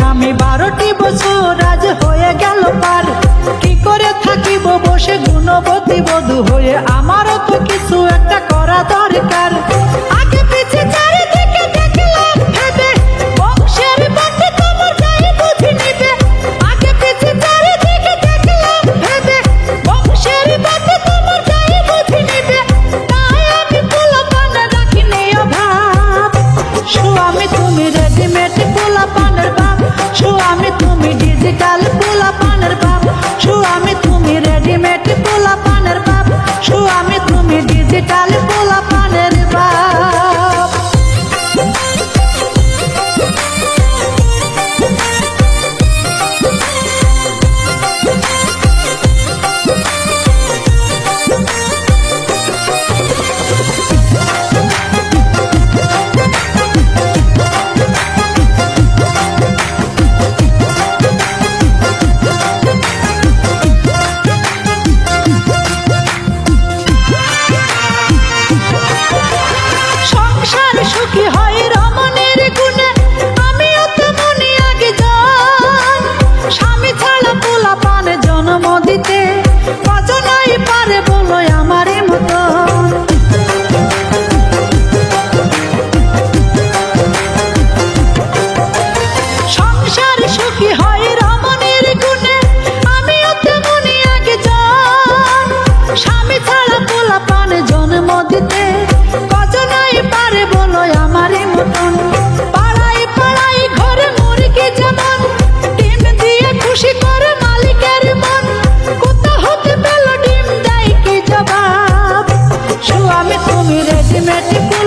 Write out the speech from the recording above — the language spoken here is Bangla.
স্বামী বারোটি বছর আজ হয়ে গেল পার। কি করে থাকিব বসে গুণবতী বধূ হয়ে আমারও Thank you.